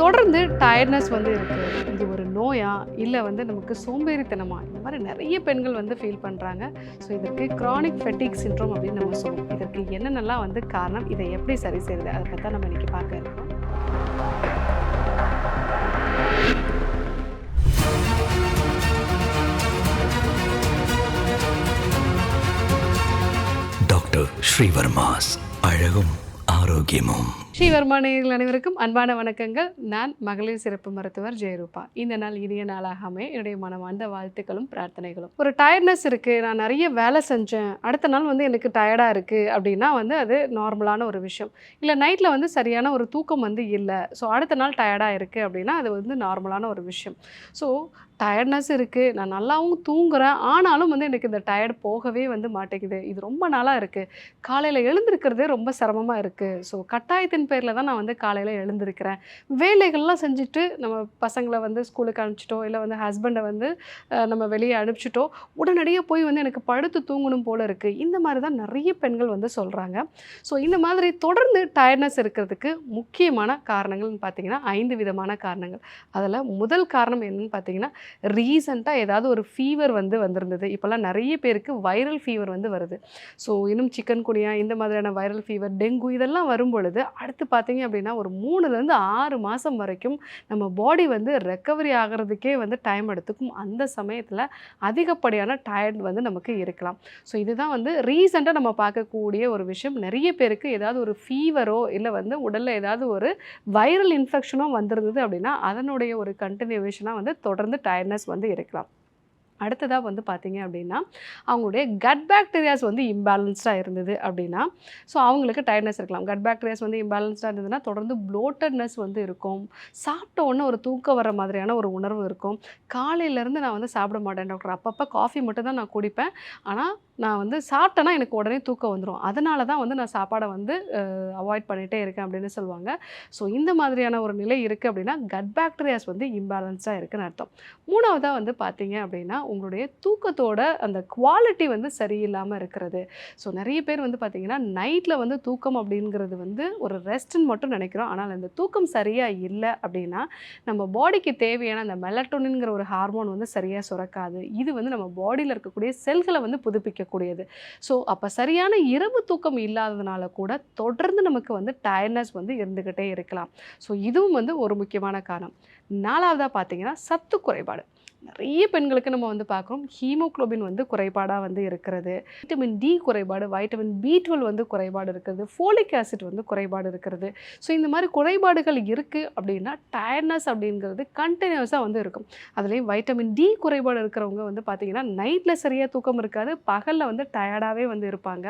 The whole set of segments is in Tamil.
தொடர்ந்து டயர்ட்னஸ் வந்து இருக்குது இது ஒரு நோயா? இல்லை வந்து நமக்கு சோம்பேறித்தனமா? இந்த மாதிரி நிறைய பெண்கள் வந்து ஃபீல் பண்ணுறாங்க ஸோ இதற்கு க்ரானிக் ஃபெட்டிக் சின்ட்ரோம் அப்படின்னு நம்ம சொல்லுவோம் இதற்கு என்னென்னலாம் வந்து காரணம்? இதை எப்படி சரி செய்யுது அதை பற்றி நம்ம இன்றைக்கி பார்க்க இருக்கோம். டாக்டர் ஸ்ரீவர்மாஸ். அழகும் ஆரோக்கியமும். ஸ்ரீவர்மா நேயர்கள் அனைவருக்கும் அன்பான வணக்கங்கள். நான் மகளிர் சிறப்பு மருத்துவர் ஜெயரூபா. இந்த நாள் இனிய நாளாகாமே என்னுடைய மனமார்ந்த வாழ்த்துக்களும் பிரார்த்தனைகளும். ஒரு டயர்ட்னஸ் இருக்குது நான் நிறைய வேலை செஞ்சேன். அடுத்த நாள் வந்து எனக்கு டயர்டாக இருக்குது அப்படின்னா வந்து அது நார்மலான ஒரு விஷயம். இல்லை நைட்டில் வந்து சரியான ஒரு தூக்கம் வந்து இல்லை. ஸோ அடுத்த நாள் டயர்டாக இருக்குது அப்படின்னா அது வந்து நார்மலான ஒரு விஷயம். ஸோ டயர்ட்னஸ் இருக்குது நான் நல்லாவும் தூங்குறேன். ஆனாலும் வந்து எனக்கு இந்த டயர்டு போகவே வந்து மாட்டேங்குது. இது ரொம்ப நாளாக இருக்குது காலையில் எழுந்திருக்கிறதே ரொம்ப சிரமமாக இருக்குது ஸோ கட்டாயத்தின் பேரில் தான் நான் வந்து காலையில் எழுந்திருக்கிறேன். வேலைகள்லாம் செஞ்சுட்டு நம்ம பசங்களை வந்து ஸ்கூலுக்கு அனுப்பிச்சிட்டோ இல்லை வந்து ஹஸ்பண்டை வந்து நம்ம வெளியே அனுப்பிச்சிட்டோ உடனடியாக போய் வந்து எனக்கு படுத்து தூங்கணும் போல் இருக்குது இந்த மாதிரி தான் நிறைய பெண்கள் வந்து சொல்கிறாங்க ஸோ இந்த மாதிரி தொடர்ந்து டயர்ட்னஸ் இருக்கிறதுக்கு முக்கியமான காரணங்கள்னு பார்த்தீங்கன்னா ஐந்து விதமான காரணங்கள். அதில் முதல் காரணம் என்னன்னு பார்த்தீங்கன்னா ரீசண்டாக ஏதாவது ஒரு ஃபீவர் வந்து வந்திருந்தது. இப்போல்லாம் நிறைய பேருக்கு வைரல் ஃபீவர் வந்து வருது. ஸோ இன்னும் சிக்கன் குனியா இந்த மாதிரியான வைரல் ஃபீவர் டெங்கு இதெல்லாம் வரும் பொழுது அடுத்து பார்த்தீங்க அப்படின்னா ஒரு மூணுலேருந்து ஆறு மாதம் வரைக்கும் நம்ம பாடி வந்து ரெக்கவரி ஆகிறதுக்கே வந்து டைம் எடுத்துக்கும். அந்த சமயத்தில் அதிகப்படியான டயர்ட் வந்து நமக்கு இருக்கலாம். ஸோ இதுதான் வந்து ரீசெண்டாக நம்ம பார்க்கக்கூடிய ஒரு விஷயம். நிறைய பேருக்கு ஏதாவது ஒரு ஃபீவரோ இல்லை வந்து உடலில் ஏதாவது ஒரு வைரல் இன்ஃபெக்ஷனோ வந்திருந்தது அப்படின்னா அதனுடைய ஒரு கண்டினியூவேஷனாக வந்து தொடர்ந்து டயர்ட்னஸ் வந்து இருக்கலாம். அடுத்ததாக வந்து பார்த்தீங்க அப்படின்னா அவங்களுடைய கட் பாக்டீரியாஸ் வந்து இம்பேலன்ஸ்டாக இருந்தது அப்படின்னா ஸோ அவங்களுக்கு டயர்ட்னஸ் இருக்கலாம். கட் பாக்டீரியாஸ் வந்து இம்பேலன்ஸ்டாக இருந்ததுன்னா தொடர்ந்து ப்ளோட்டட்னஸ் வந்து இருக்கும். சாப்பிட்ட உடனே ஒரு தூக்கம் வர மாதிரியான ஒரு உணர்வு இருக்கும். காலையிலேருந்து நான் வந்து சாப்பிட மாட்டேன் டாக்டர் அப்பப்போ காஃபி மட்டும் தான் நான் குடிப்பேன். ஆனால் நான் வந்து சாப்பிட்டேன்னா எனக்கு உடனே தூக்கம் வந்துடும் அதனால தான் வந்து நான் சாப்பாடை வந்து அவாய்ட் பண்ணிகிட்டே இருக்கேன் அப்படின்னு சொல்லுவாங்க. ஸோ இந்த மாதிரியான ஒரு நிலை இருக்குது அப்படின்னா கட் பேக்டீரியாஸ் வந்து இம்பேலன்ஸாக இருக்குன்னு அர்த்தம். மூணாவதாக வந்து பார்த்தீங்க அப்படின்னா உங்களுடைய தூக்கத்தோட அந்த குவாலிட்டி வந்து சரியில்லாமல் இருக்கிறது. ஸோ நிறைய பேர் வந்து பார்த்தீங்கன்னா நைட்டில் வந்து தூக்கம் அப்படிங்கிறது வந்து ஒரு ரெஸ்ட்னு மட்டும் நினைக்கிறோம். ஆனால் அந்த தூக்கம் சரியாக இல்லை அப்படின்னா நம்ம பாடிக்கு தேவையான அந்த மெலட்டோனின்ங்கிற ஒரு ஹார்மோன் வந்து சரியாக சுரக்காது. இது வந்து நம்ம பாடியில் இருக்கக்கூடிய செல்களை வந்து இருக்கக்கூடியது ஸோ அப்போ சரியான இரவு தூக்கம் இல்லாததுனால கூட தொடர்ந்து நமக்கு வந்து டயர்னஸ் வந்து இருந்துக்கிட்டே இருக்கலாம். ஸோ இதுவும் வந்து ஒரு முக்கியமான காரணம். நாலாவதாக பார்த்தீங்கன்னா சத்து குறைபாடு. நிறைய பெண்களுக்கு நம்ம வந்து பார்க்குறோம். ஹீமோகுளோபின் வந்து குறைபாடாக வந்து இருக்கிறது. வைட்டமின் டி குறைபாடு வைட்டமின் பி டுவெல் வந்து குறைபாடு இருக்கிறது. ஃபோலிக் ஆசிட் வந்து குறைபாடு இருக்கிறது. ஸோ இந்த மாதிரி குறைபாடுகள் இருக்குது அப்படின்னா டயர்ட்னஸ் அப்படிங்கிறது கண்டினியூஸாக வந்து இருக்கும். அதுலேயும் வைட்டமின் டி குறைபாடு இருக்கிறவங்க வந்து பார்த்திங்கன்னா நைட்டில் சரியாக தூக்கம் இருக்காது. பகலில் வந்து டயர்டாகவே வந்து இருப்பாங்க.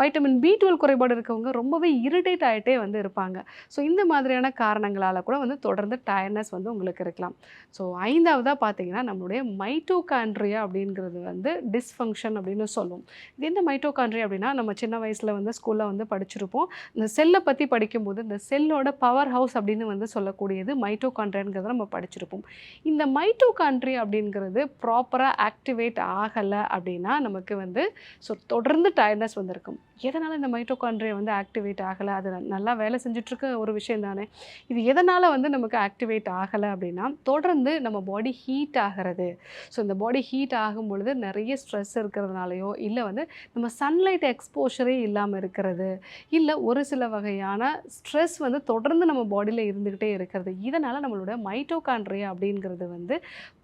வைட்டமின் பி டுவெல் குறைபாடு இருக்கவங்க ரொம்பவே இரிட்டேட் ஆகிட்டே வந்து இருப்பாங்க. ஸோ இந்த மாதிரியான காரணங்களால் கூட வந்து தொடர்ந்து டயர்ட்னஸ் வந்து உங்களுக்கு இருக்கலாம். ஸோ ஐந்தாவதாக பார்த்தீங்கன்னா நம்மளுடைய மைட்டோகாண்ட்ரியா அப்படிங்கிறது வந்து டிஸ்ஃபங்க்ஷன் அப்படின்னு சொல்லுவோம் இது என்ன மைட்டோகாண்ட்ரி அப்படின்னா நம்ம சின்ன வயசில் வந்து ஸ்கூலில் வந்து படிச்சிருப்போம். இந்த செல்லை பற்றி படிக்கும்போது இந்த செல்லோட பவர் ஹவுஸ் அப்படின்னு வந்து சொல்லக்கூடியது மைட்டோகாண்ட்ரியாங்கிறத நம்ம படிச்சிருப்போம். இந்த மைட்டோகாண்ட்ரி அப்படிங்கிறது ப்ராப்பராக ஆக்டிவேட் ஆகலை அப்படின்னா நமக்கு வந்து ஸோ தொடர்ந்து டயர்னஸ் வந்திருக்கும். எதனால் இந்த மைட்டோகாண்ட்ரியா வந்து ஆக்டிவேட் ஆகலை? அது நல்லா வேலை செஞ்சுட்ருக்க ஒரு விஷயம் தானே இது எதனால் வந்து நமக்கு ஆக்டிவேட் ஆகலை அப்படின்னா தொடர்ந்து நம்ம பாடி ஹீட் ஆகிறது. ஸோ இந்த பாடி ஹீட் ஆகும் பொழுது நிறைய ஸ்ட்ரெஸ் இருக்கிறதுனாலையோ இல்லை வந்து நம்ம சன்லைட் எக்ஸ்போஷரே இல்லாமல் இருக்கிறது இல்லை ஒரு சில வகையான ஸ்ட்ரெஸ் வந்து தொடர்ந்து நம்ம பாடியில் இருந்துக்கிட்டே இருக்கிறது இதனால் நம்மளோட மைட்டோகான்ட்ரியா அப்படிங்கிறது வந்து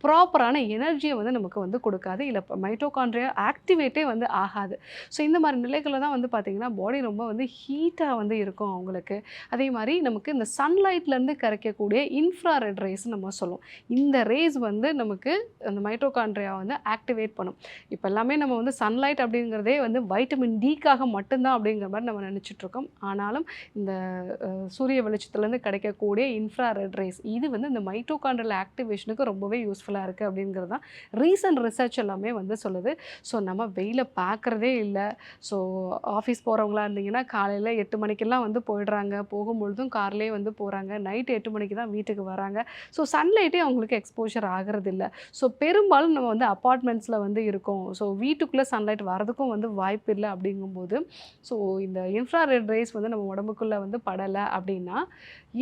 ப்ராப்பரான எனர்ஜியை வந்து நமக்கு வந்து கொடுக்காது. இல்லை மைட்டோகான்ட்ரியா ஆக்டிவேட்டே வந்து ஆகாது. ஸோ இந்த மாதிரி நிலைகளில் தான் வந்து பார்த்திங்கன்னா பாடி ரொம்ப வந்து ஹீட்டாக வந்து இருக்கும் அவங்களுக்கு. அதே மாதிரி நமக்கு இந்த சன்லைட்லேருந்து கரைக்கக்கூடிய இன்ஃப்ராரெட் ரேஸ் நம்ம சொல்லுவோம். இந்த ரேஸ் வந்து நமக்கு அந்த மைட்டோகாண்ட்ரியா வந்து ஆக்டிவேட் பண்ணும். இப்போ எல்லாமே நம்ம வந்து சன்லைட் அப்படிங்கிறதே வந்து வைட்டமின் டிக்காக மட்டும்தான் அப்படிங்கிற மாதிரி நம்ம நினச்சிட்ருக்கோம் ஆனாலும் இந்த சூரிய வெளிச்சத்துலேருந்து கிடைக்கக்கூடிய இன்ஃப்ரா ரெட் ரேஸ் இது வந்து இந்த மைட்டோகாண்ட்ரியல் ஆக்டிவேஷனுக்கு ரொம்பவே யூஸ்ஃபுல்லாக இருக்குது அப்படிங்கிறது தான் ரீசன்ட் ரிசர்ச் எல்லாமே வந்து சொல்லுது. ஸோ நம்ம வெயிலை பார்க்குறதே இல்லை. ஸோ ஆஃபீஸ் போகிறவங்களா இருந்தீங்கன்னா காலையில் எட்டு மணிக்கெல்லாம் வந்து போயிடுறாங்க. போகும்பொழுதும் கார்லேயே வந்து போகிறாங்க நைட் எட்டு மணிக்கு தான் வீட்டுக்கு வராங்க. ஸோ சன்லைட்டே அவங்களுக்கு எக்ஸ்போஷர் ஆகிறது இல்லை இல்லை ஸோ பெரும்பாலும் நம்ம வந்து அப்பார்ட்மெண்ட்ஸில் வந்து இருக்கோம். ஸோ வீட்டுக்குள்ளே சன்லைட் வரதுக்கும் வந்து வாய்ப்பு இல்லை அப்படிங்கும்போது ஸோ இந்த இன்ஃப்ராரெட் ரேஸ் வந்து நம்ம உடம்புக்குள்ளே வந்து படலை அப்படின்னா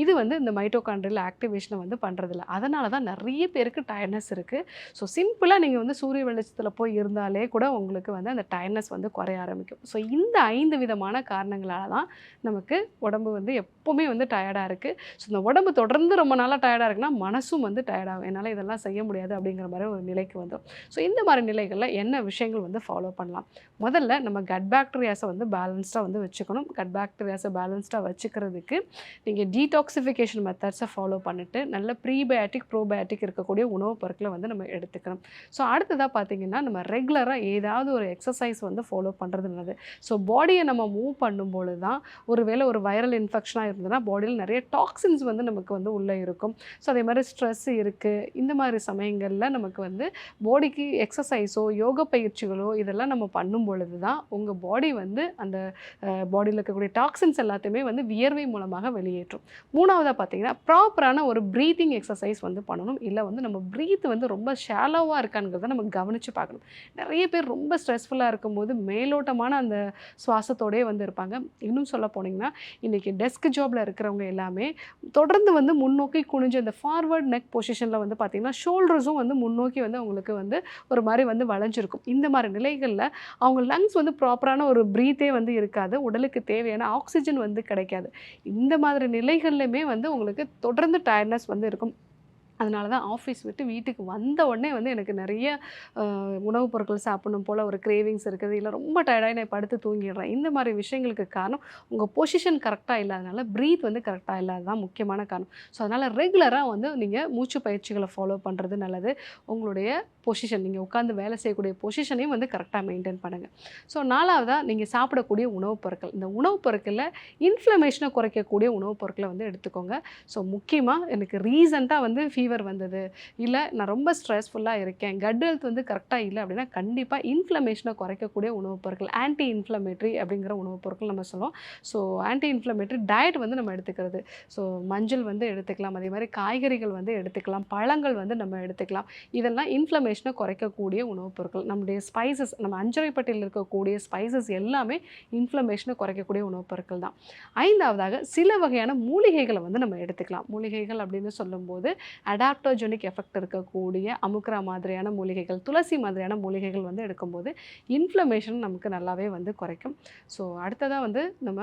இது வந்து இந்த மைட்டோகாண்ட்ரியல் ஆக்டிவேஷனை வந்து பண்ணுறதில்ல அதனால தான் நிறைய பேருக்கு டயர்னஸ் இருக்குது ஸோ சிம்பிளாக நீங்கள் வந்து சூரிய வெளிச்சத்தில் போய் இருந்தாலே கூட உங்களுக்கு வந்து அந்த டயர்னஸ் வந்து குறைய ஆரம்பிக்கும். ஸோ இந்த ஐந்து விதமான காரணங்களால் தான் நமக்கு உடம்பு வந்து எப்போவுமே வந்து டயர்டாக இருக்குது ஸோ இந்த உடம்பு தொடர்ந்து ரொம்ப நாளாக டயர்டாக இருக்குன்னா மனசும் வந்து டயர்டாகும் என்னால் இதெல்லாம் செய்ய முடியாது அப்படிங்கிற மாதிரி ஒரு நிலைக்கு வந்துடும் ஸோ இந்த மாதிரி நிலைகளில் என்ன விஷயங்கள் வந்து ஃபாலோ பண்ணலாம்? முதல்ல நம்ம கட் பாக்டீரியாஸை வந்து பேலன்ஸ்டாக வந்து வச்சுக்கணும். கட் பாக்டீரியாஸை பேலன்ஸ்டாக வச்சுக்கிறதுக்கு நீங்கள் டீடாக்சிஃபிகேஷன் மெத்தட்ஸை ஃபாலோ பண்ணிவிட்டு நல்ல ப்ரீபயாட்டிக் ப்ரோபயாட்டிக் இருக்கக்கூடிய உணவுப் பொருட்களை வந்து நம்ம எடுத்துக்கணும். ஸோ அடுத்ததாக பார்த்தீங்கன்னா நம்ம ரெகுலராக ஏதாவது ஒரு எக்ஸசைஸ் வந்து ஃபாலோ பண்ணுறது நல்லது. ஸோ பாடியை நம்ம மூவ் பண்ணும்பொழுது தான் ஒருவேளை ஒரு வைரல் இன்ஃபெக்ஷனாக இருந்ததுன்னா பாடியில் நிறைய டாக்ஸின்ஸ் வந்து நமக்கு வந்து உள்ளே இருக்கும். ஸோ அதே மாதிரி ஸ்ட்ரெஸ் இருக்குது இந்த மாதிரி சமயங்கள் நேரங்களில் நமக்கு வந்து பாடிக்கு எக்ஸசைஸோ யோக பயிற்சிகளோ இதெல்லாம் நம்ம பண்ணும் பொழுது தான் உங்கள் பாடி வந்து அந்த பாடியில் இருக்கக்கூடிய டாக்ஸின்ஸ் எல்லாத்தையுமே வந்து வியர்வை மூலமாக வெளியேற்றும். மூணாவதாக பார்த்தீங்கன்னா ப்ராப்பரான ஒரு ப்ரீத்திங் எக்ஸசைஸ் வந்து பண்ணணும். இல்லை வந்து நம்ம ப்ரீத் வந்து ரொம்ப ஷாலோவாக இருக்கானுங்கிறத நம்ம கவனித்து பார்க்கணும். நிறைய பேர் ரொம்ப ஸ்ட்ரெஸ்ஃபுல்லாக இருக்கும்போது மேலோட்டமான அந்த சுவாசத்தோடயே வந்து இருப்பாங்க. இன்னும் சொல்ல போனீங்கன்னா இன்றைக்கி டெஸ்க் ஜாபில் இருக்கிறவங்க எல்லாமே தொடர்ந்து வந்து முன்னோக்கி குனிஞ்சு அந்த ஃபார்வர்ட் நெக் பொசிஷனில் வந்து பார்த்திங்கன்னா ஷோல்டர்ஸும் வந்து முன்னோக்கி வந்து அவங்களுக்கு வந்து ஒரு மாதிரி வந்து வளைஞ்சிருக்கும். இந்த மாதிரி நிலைகளில் அவங்க லங்ஸ் வந்து ப்ராப்பரான ஒரு ப்ரீத்தே வந்து இருக்காது. உடலுக்கு தேவையான ஆக்சிஜன் வந்து கிடைக்காது. இந்த மாதிரி நிலைகள்லையுமே வந்து உங்களுக்கு தொடர்ந்து டயர்ட்னஸ் வந்து இருக்கும். அதனால தான் ஆஃபீஸ் விட்டு வீட்டுக்கு வந்த உடனே வந்து எனக்கு நிறைய உணவுப் பொருட்கள் சாப்பிடணும் போல் ஒரு கிரேவிங்ஸ் இருக்குது. இல்லை ரொம்ப டயர்டாகி நான் படுத்து தூங்கிடுறேன். இந்த மாதிரி விஷயங்களுக்கு காரணம் உங்கள் பொசிஷன் கரெக்டாக இல்லாதனால ப்ரீத் வந்து கரெக்டாக இல்லாதது தான் முக்கியமான காரணம். ஸோ அதனால் ரெகுலராக வந்து நீங்கள் மூச்சு பயிற்சிகளை ஃபாலோ பண்ணுறது நல்லது. உங்களுடைய பொசிஷன் நீங்கள் உட்காந்து வேலை செய்யக்கூடிய பொசிஷனையும் வந்து கரெக்டாக மெயின்டைன் பண்ணுங்கள் ஸோ நாலாவதாக நீங்கள் சாப்பிடக்கூடிய உணவுப் பொருட்கள். இந்த உணவுப் பொருட்களில் இன்ஃப்ளமேஷனை குறைக்கக்கூடிய உணவுப் பொருட்களை வந்து எடுத்துக்கோங்க. ஸோ முக்கியமாக எனக்கு ரீசண்டாக வந்து ஃபீவர் வந்தது. இல்லை நான் ரொம்ப ஸ்ட்ரெஸ்ஃபுல்லாக இருக்கேன். கட் ஹெல்த் வந்து கரெக்டாக இல்லை அப்படின்னா கண்டிப்பாக இன்ஃப்ளமேஷனை குறைக்கக்கூடிய உணவுப் பொருட்கள் ஆன்டி இன்ஃப்ளமேட்டரி அப்படிங்கிற உணவுப் பொருட்கள் நம்ம சொல்லுவோம். ஸோ ஆன்டி இன்ஃப்ளமேட்ரி டயட் வந்து நம்ம எடுத்துக்கிறது. ஸோ மஞ்சள் வந்து எடுத்துக்கலாம். அதே மாதிரி காய்கறிகள் வந்து எடுத்துக்கலாம். பழங்கள் வந்து நம்ம எடுத்துக்கலாம். இதெல்லாம் இன்ஃப்ளமேஷனை குறைக்கக்கூடிய உணவுப் பொருட்கள். நம்முடைய ஸ்பைசஸ் நம்ம அஞ்சரைப்பட்டியில் இருக்கக்கூடிய ஸ்பைசஸ் எல்லாமே இன்ஃப்ளமேஷனை குறைக்கக்கூடிய உணவுப் பொருட்கள் தான். ஐந்தாவதாக சில வகையான மூலிகைகளை வந்து நம்ம எடுத்துக்கலாம். மூலிகைகள் அப்படின்னு சொல்லும்போது அடாப்டோஜெனிக் எஃபெக்ட் இருக்கக்கூடிய அமுக்ரா மாதிரியான மூலிகைகள் துளசி மாதிரியான மூலிகைகள் வந்து எடுக்கும்போது இன்ஃப்ளமேஷன் நமக்கு நல்லாவே வந்து குறைக்கும். ஸோ அடுத்ததாக வந்து நம்ம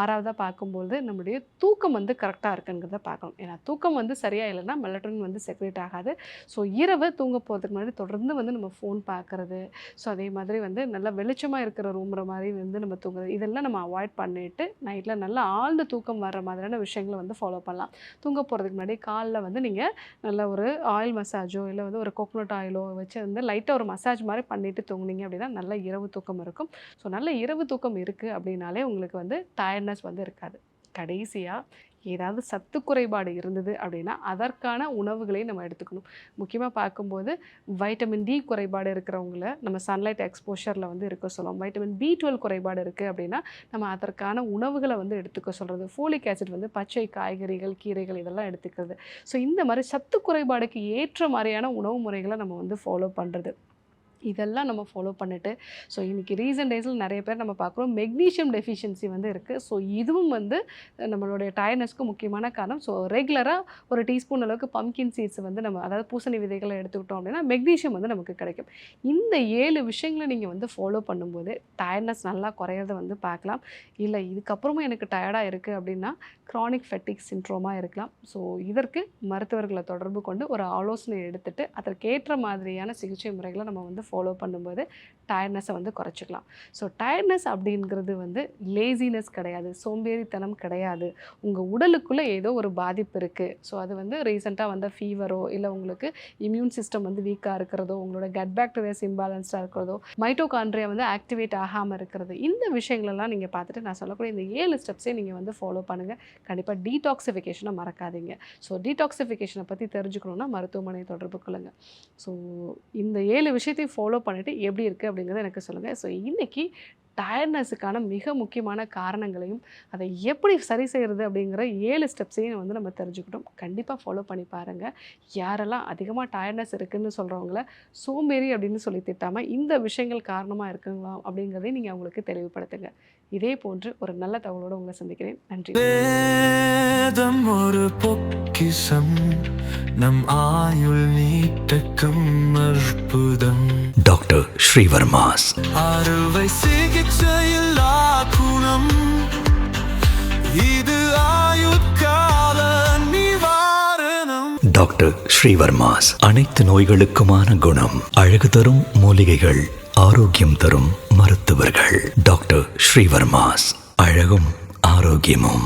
ஆறாவதாக பார்க்கும்போது நம்முடைய தூக்கம் வந்து கரெக்டாக இருக்குங்கிறத பார்க்கணும். ஏன்னா தூக்கம் வந்து சரியாக இல்லைன்னா மெலட்டோனின் வந்து செக்ரேட் ஆகாது. ஸோ இரவு தூங்க போகிறதுக்கு முன்னாடி தொடர்ந்து வந்து நம்ம ஃபோன் பார்க்குறது. ஸோ அதே மாதிரி வந்து நல்லா வெளிச்சமாக இருக்கிற ரூம்ற மாதிரி வந்து நம்ம தூங்குறது. இதெல்லாம் நம்ம அவாய்ட் பண்ணிட்டு நைட்டில் நல்லா ஆழ்ந்த தூக்கம் வர்ற மாதிரியான விஷயங்களை வந்து ஃபாலோ பண்ணலாம். தூங்க போகிறதுக்கு முன்னாடி காலில் வந்து நீங்கள் நல்ல ஒரு ஆயில் மசாஜோ இல்லை வந்து ஒரு கோகோனட் ஆயிலோ வச்சு வந்து லைட்டாக ஒரு மசாஜ் மாதிரி பண்ணிவிட்டு தூங்குனீங்க அப்படின்னா நல்ல இரவு தூக்கம் இருக்கும். ஸோ நல்ல இரவு தூக்கம் இருக்குது அப்படின்னாலே உங்களுக்கு வந்து அவேர்னஸ் வந்து இருக்காது. கடைசியாக ஏதாவது சத்து குறைபாடு இருந்தது அப்படின்னா அதற்கான உணவுகளை நம்ம எடுத்துக்கணும். முக்கியமாக பார்க்கும்போது வைட்டமின் டி குறைபாடு இருக்கிறவங்கள நம்ம சன்லைட் எக்ஸ்போஷரில் வந்து இருக்க சொல்லுவோம். வைட்டமின் பி டுவெல் குறைபாடு இருக்குது அப்படின்னா நம்ம அதற்கான உணவுகளை வந்து எடுத்துக்க சொல்கிறது ஃபோலிக் ஆசிட் வந்து பச்சை காய்கறிகள் கீரைகள் இதெல்லாம் எடுத்துக்கிறது. ஸோ இந்த மாதிரி சத்து குறைபாடுக்கு ஏற்ற மாதிரியான உணவு முறைகளை நம்ம வந்து ஃபாலோ பண்ணுறது இதெல்லாம் நம்ம ஃபாலோ பண்ணிட்டு ஸோ இன்றைக்கி ரீசன்ட் டேஸில் நிறைய பேர் நம்ம பார்க்குறோம் மெக்னீஷியம் டெஃபிஷியன்சி வந்து இருக்குது ஸோ இதுவும் வந்து நம்மளுடைய டயர்னஸ்க்கு முக்கியமான காரணம். ஸோ ரெகுலராக ஒரு டீஸ்பூன் அளவுக்கு பம்கின் சீட்ஸ் வந்து நம்ம அதாவது பூசணி விதைகளை எடுத்துக்கிட்டோம் அப்படின்னா மெக்னீஷியம் வந்து நமக்கு கிடைக்கும். இந்த ஏழு விஷயங்களை நீங்கள் வந்து ஃபாலோ பண்ணும்போது டயர்னஸ் நல்லா குறையிறத வந்து பார்க்கலாம். இல்லை இதுக்கப்புறமும் எனக்கு டயர்டாக இருக்குது அப்படின்னா க்ரானிக் ஃபெட்டிக் சின்ட்ரோமாக இருக்கலாம். ஸோ இதற்கு மருத்துவர்களை தொடர்பு கொண்டு ஒரு ஆலோசனை எடுத்துகிட்டு அதற்கேற்ற மாதிரியான சிகிச்சை முறைகளை நம்ம வந்து ஃபாலோ பண்ணும்போது டயர்ட்னஸை வந்து குறைச்சிக்கலாம். ஸோ டயர்ட்னஸ் அப்படிங்கிறது வந்து லேசினஸ் கிடையாது சோம்பேறித்தனம் கிடையாது. உங்கள் உடலுக்குள்ளே ஏதோ ஒரு பாதிப்பு இருக்குது ஸோ அது வந்து ரீசெண்டாக வந்த ஃபீவரோ இல்லை உங்களுக்கு இம்யூன் சிஸ்டம் வந்து வீக்காக இருக்கிறதோ உங்களோட கட் பேக்டீரியாஸ் இம்பேலன்ஸ்டாக இருக்கிறதோ மைட்டோகான்ட்ரியா வந்து ஆக்டிவேட் ஆகாமல் இருக்கிறது இந்த விஷயங்களெல்லாம் நீங்கள் பார்த்துட்டு நான் சொல்லக்கூடிய இந்த ஏழு ஸ்டெப்ஸே நீங்கள் வந்து ஃபாலோ பண்ணுங்கள் கண்டிப்பாக டீடாக்சிஃபிகேஷனை மறக்காதீங்க. ஸோ டீடாக்சிஃபிகேஷனை பற்றி தெரிஞ்சுக்கணுன்னா மருத்துவமனை தொடர்பு கொள்ளுங்கள் ஸோ இந்த ஏழு விஷயத்தையும் ஃபாலோ பண்ணிவிட்டு எப்படி இருக்குது அப்படிங்கிறத எனக்கு சொல்லுங்கள் ஸோ இன்றைக்கி டயர்ட்னஸுக்கான மிக முக்கியமான காரணங்களையும் அதை எப்படி சரி செய்கிறது அப்படிங்கிற ஏழு ஸ்டெப்ஸையும் வந்து நம்ம தெரிஞ்சுக்கிட்டோம். கண்டிப்பாக ஃபாலோ பண்ணி பாருங்கள் யாரெல்லாம் அதிகமாக டயர்ட்னஸ் இருக்குதுன்னு சொல்கிறவங்கள சோம்பேறி அப்படின்னு சொல்லி திட்டாமல் இந்த விஷயங்கள் காரணமாக இருக்குங்களா அப்படிங்கிறதையும் நீங்கள் அவங்களுக்கு தெளிவுபடுத்துங்க. இதே போன்று ஒரு நல்ல தகவலோடு உங்களை சந்திக்கிறேன். நன்றி. ஒரு நம் ஆயுள் நீட்டக்கும் அற்புதம். டாக்டர் ஸ்ரீவர்மாஸ். அறுவை சிகிச்சையில்லா குணம். இது ஆயுட்கால நிவாரணம். டாக்டர் ஸ்ரீவர்மாஸ் அனைத்து நோய்களுக்குமான குணம். அழகு தரும் மூலிகைகள் ஆரோக்கியம் தரும் மருத்துவர்கள். டாக்டர் ஸ்ரீவர்மாஸ் அழகும் ஆரோக்கியமும்.